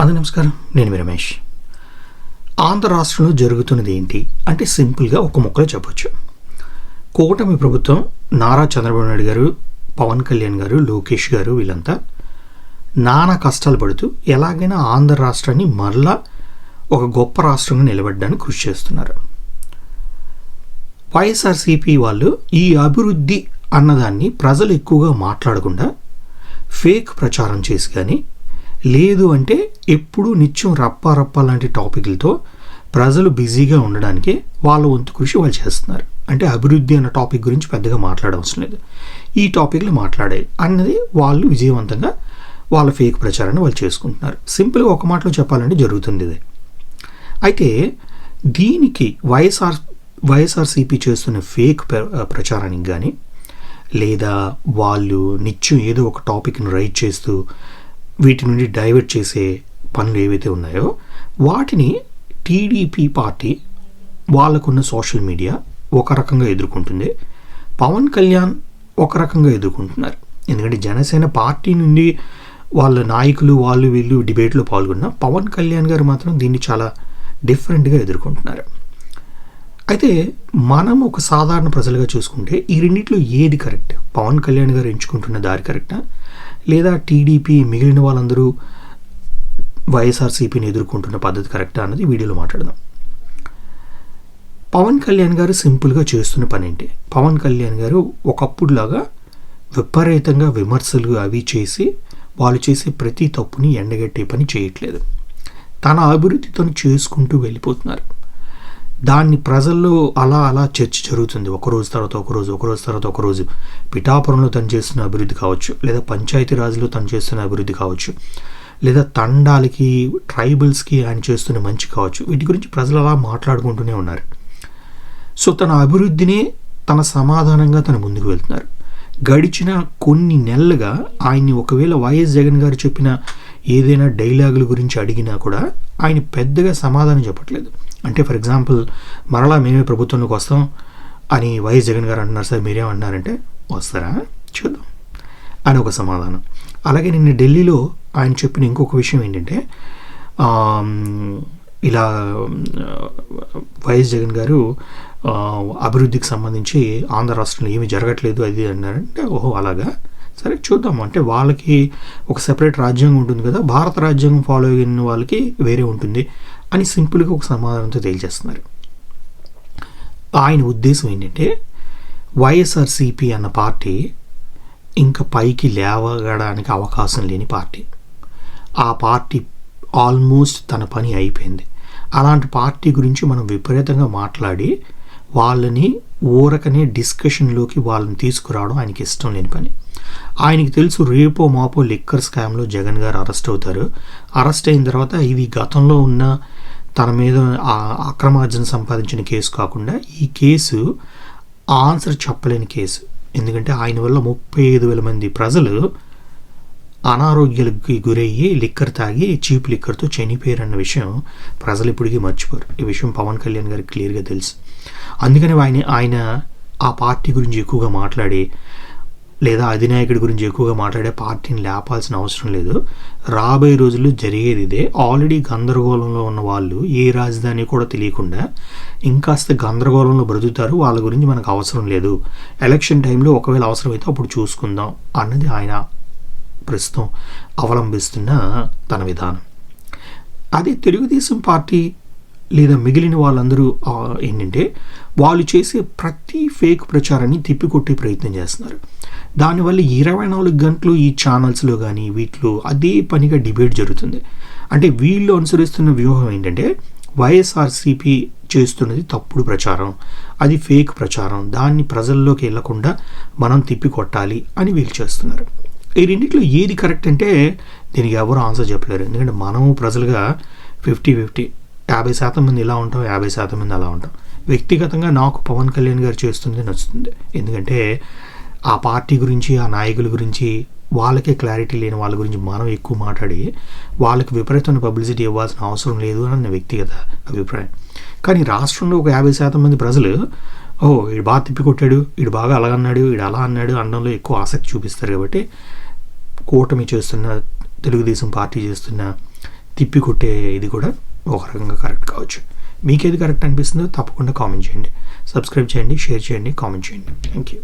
అది నమస్కారం. నేను మీ రమేష్. ఆంధ్ర రాష్ట్రంలో జరుగుతున్నది ఏంటి? అంటే సింపుల్గా ఒక ముక్కలో చెప్పొచ్చు. కూటమి ప్రభుత్వం నారా చంద్రబాబు నాయుడు గారు పవన్ కళ్యాణ్ గారు లోకేష్ గారు వీళ్ళంతా నానా కష్టాలు పడుతూ ఎలాగైనా ఆంధ్ర రాష్ట్రాన్ని మరలా ఒక గొప్ప రాష్ట్రంగా నిలబడడానికి కృషి చేస్తున్నారు. వైఎస్ఆర్సీపీ వాళ్ళు ఈ అభివృద్ధి అన్నదాన్ని ప్రజలు ఎక్కువగా మాట్లాడకుండా ఫేక్ ప్రచారం చేసి కానీ లేదు అంటే ఎప్పుడూ నిత్యం రప్ప రప్ప లాంటి టాపిక్లతో ప్రజలు బిజీగా ఉండడానికి వాళ్ళ వంతు కృషి వాళ్ళు చేస్తున్నారు. అంటే అభివృద్ధి అన్న టాపిక్ గురించి పెద్దగా మాట్లాడవలసిన లేదు. ఈ టాపిక్లు మాట్లాడే అన్నది వాళ్ళు విజయవంతంగా వాళ్ళ ఫేక్ ప్రచారాన్ని వాళ్ళు చేసుకుంటున్నారు. సింపుల్గా ఒక మాటలో చెప్పాలంటే జరుగుతుంది ఇది. అయితే దీనికి వైఎస్ఆర్ వైఎస్ఆర్సీపీ చేస్తున్న ఫేక్ ప్ర- ప్రచారానికి కానీ లేదా వాళ్ళు నిత్యం ఏదో ఒక టాపిక్ను రైట్ చేస్తూ వీటి నుండి డైవర్ట్ చేసే పనులు ఏవైతే ఉన్నాయో వాటిని టీడీపీ పార్టీ వాళ్ళకున్న సోషల్ మీడియా ఒక రకంగా ఎదుర్కొంటుంది. పవన్ కళ్యాణ్ ఒక రకంగా ఎదుర్కొంటున్నారు. ఎందుకంటే జనసేన పార్టీ నుండి వాళ్ళ నాయకులు వాళ్ళు వీళ్ళు డిబేట్లో పాల్గొన్న పవన్ కళ్యాణ్ గారు మాత్రం దీన్ని చాలా డిఫరెంట్గా ఎదుర్కొంటున్నారు. అయితే మనం ఒక సాధారణ ప్రజలుగా చూసుకుంటే ఈ రెండింటిలో ఏది కరెక్ట్? పవన్ కళ్యాణ్ గారు ఎంచుకుంటున్న దారి కరెక్టా? లేదా టీడీపీ మిగిలిన వాళ్ళందరూ వైఎస్ఆర్సీపీని ఎదుర్కొంటున్న పద్ధతి కరెక్టా అన్నది వీడియోలో మాట్లాడదాం. పవన్ కళ్యాణ్ గారు సింపుల్గా చేస్తున్న పని ఏంటి పవన్ కళ్యాణ్ గారు ఒకప్పుడులాగా విపరీతంగా విమర్శలు అవి చేసి వాళ్ళు చేసే ప్రతి తప్పుని ఎండగట్టే పని చేయట్లేదు. తన అభివృద్ధితో చేసుకుంటూ వెళ్ళిపోతున్నారు. దాన్ని ప్రజల్లో అలా అలా చర్చ జరుగుతుంది. ఒక రోజు తర్వాత ఒక రోజు ఒక రోజు తర్వాత ఒక రోజు. పిఠాపురంలో తను చేస్తున్న అభివృద్ధి కావచ్చు లేదా పంచాయతీరాజులో తను చేస్తున్న అభివృద్ధి కావచ్చు లేదా తండాలకి ట్రైబల్స్కి ఆయన చేస్తున్న మంచి కావచ్చు. వీటి గురించి ప్రజలు అలా మాట్లాడుకుంటూనే ఉన్నారు. సో తన అభివృద్ధినే తన సమాధానంగా తన ముందుకు వెళ్తున్నారు. గడిచిన కొన్ని నెలలుగా ఆయన్ని ఒకవేళ వైఎస్ జగన్ గారు చెప్పిన ఏదైనా డైలాగుల గురించి అడిగినా కూడా ఆయన పెద్దగా సమాధానం చెప్పట్లేదు. అంటే ఫర్ ఎగ్జాంపుల్ మరలా మేమే ప్రభుత్వంలోకి వస్తాం అని వైఎస్ జగన్ గారు అంటున్నారు సార్ మీరేమంటున్నారంటే వస్తారా? చూద్దాం అని ఒక సమాధానం. అలాగే నిన్న ఢిల్లీలో ఆయన చెప్పిన ఇంకొక విషయం ఏంటంటే ఇలా వైఎస్ జగన్ గారు అభివృద్ధికి సంబంధించి ఆంధ్ర రాష్ట్రంలో ఏమీ జరగట్లేదు అది అన్నారంటే ఓహో అలాగా? సరే చూద్దాం. అంటే వాళ్ళకి ఒక సెపరేట్ రాజ్యాంగం ఉంటుంది కదా భారత రాజ్యాంగం ఫాలో అయిన వాళ్ళకి వేరే ఉంటుంది. అని సింపుల్గా ఒక సమాధానంతో తేల్చేస్తున్నారు. ఆయన ఉద్దేశం ఏంటంటే వైఎస్ఆర్సిపి అన్న పార్టీ ఇంకా పైకి లేవగడానికి అవకాశం లేని పార్టీ. ఆ పార్టీ ఆల్మోస్ట్ తన పని అయిపోయింది. అలాంటి పార్టీ గురించి మనం విపరీతంగా మాట్లాడి వాళ్ళని ఊరకనే డిస్కషన్లోకి వాళ్ళని తీసుకురావడం ఆయనకి ఇష్టం లేని పని. ఆయనకి తెలుసు రేపో మాపో లిక్కర్ స్కామ్లో జగన్ గారు అరెస్ట్ అవుతారు. అరెస్ట్ అయిన తర్వాత ఇవి గతంలో ఉన్న తన మీద అక్రమార్జన సంపాదించిన కేసు కాకుండా ఈ కేసు ఆన్సర్ చెప్పలేని కేసు. ఎందుకంటే ఆయన వల్ల ముప్పై ఐదు వేల మంది ప్రజలు అనారోగ్యాలకి గురయ్యి లిక్కర్ తాగి చీప్ లిక్కర్తో చనిపోయారన్న విషయం ప్రజలు ఇప్పటికీ మర్చిపోరు. ఈ విషయం పవన్ కళ్యాణ్ గారికి క్లియర్గా తెలుసు. అందుకని ఆయన ఆయన ఆ పార్టీ గురించి ఎక్కువగా మాట్లాడి లేదా అధినాయకుడి గురించి ఎక్కువగా మాట్లాడే పార్టీని లేపాల్సిన అవసరం లేదు. రాబోయే రోజుల్లో జరిగేది ఇదే. ఆల్రెడీ గందరగోళంలో ఉన్న వాళ్ళు ఏ రాజధాని కూడా తెలియకుండా ఇంకాస్త గందరగోళంలో బ్రతుకుతారు. వాళ్ళ గురించి మనకు అవసరం లేదు. ఎలక్షన్ టైంలో ఒకవేళ అవసరమైతే అప్పుడు చూసుకుందాం అన్నది ఆయన ప్రస్తుతం అవలంబిస్తున్న తన విధానం. అదే తెలుగుదేశం పార్టీ లేదా మిగిలిన వాళ్ళందరూ ఏంటంటే వాళ్ళు చేసే ప్రతి ఫేక్ ప్రచారాన్ని తిప్పికొట్టే ప్రయత్నం చేస్తున్నారు. దానివల్ల ఇరవై నాలుగు గంటలు ఈ ఛానల్స్లో కానీ వీటిలో అదే పనిగా డిబేట్ జరుగుతుంది. అంటే వీళ్ళు అనుసరిస్తున్న వ్యూహం ఏంటంటే వైఎస్ఆర్సీపీ చేస్తున్నది తప్పుడు ప్రచారం అది ఫేక్ ప్రచారం దాన్ని ప్రజల్లోకి వెళ్ళకుండా మనం తిప్పికొట్టాలి అని వీళ్ళు చేస్తున్నారు. ఈ రెండింటిలో ఏది కరెక్ట్ అంటే దీనికి ఎవరు ఆన్సర్ చెప్పలేరు. ఎందుకంటే మనము ప్రజలుగా ఫిఫ్టీ ఫిఫ్టీ యాభై శాతం మంది ఇలా ఉంటాం యాభై శాతం మంది అలా ఉంటాం. వ్యక్తిగతంగా నాకు పవన్ కళ్యాణ్ గారు చేస్తుంది నచ్చుతుంది. ఎందుకంటే ఆ పార్టీ గురించి ఆ నాయకుల గురించి వాళ్ళకే క్లారిటీ లేని వాళ్ళ గురించి మనం ఎక్కువ మాట్లాడి వాళ్ళకి విపరీతమైన పబ్లిసిటీ ఇవ్వాల్సిన అవసరం లేదు అని నా వ్యక్తిగత అభిప్రాయం. కానీ రాష్ట్రంలో ఒక యాభై శాతం మంది ప్రజలు ఓ వీడు బాగా తిప్పికొట్టాడు వీడు బాగా అలా అన్నాడు వీడు అలా అన్నాడు అనడంలో ఎక్కువ ఆసక్తి చూపిస్తారు కాబట్టి కూటమి చేస్తున్న తెలుగుదేశం పార్టీ చేస్తున్న తిప్పికొట్టే ఇది కూడా ఒక రకంగా కరెక్ట్ కావచ్చు. మీకు ఏది కరెక్ట్ అనిపిస్తుందో తప్పకుండా కామెంట్ చేయండి. సబ్స్క్రైబ్ చేయండి షేర్ చేయండి కామెంట్ చేయండి. Thank you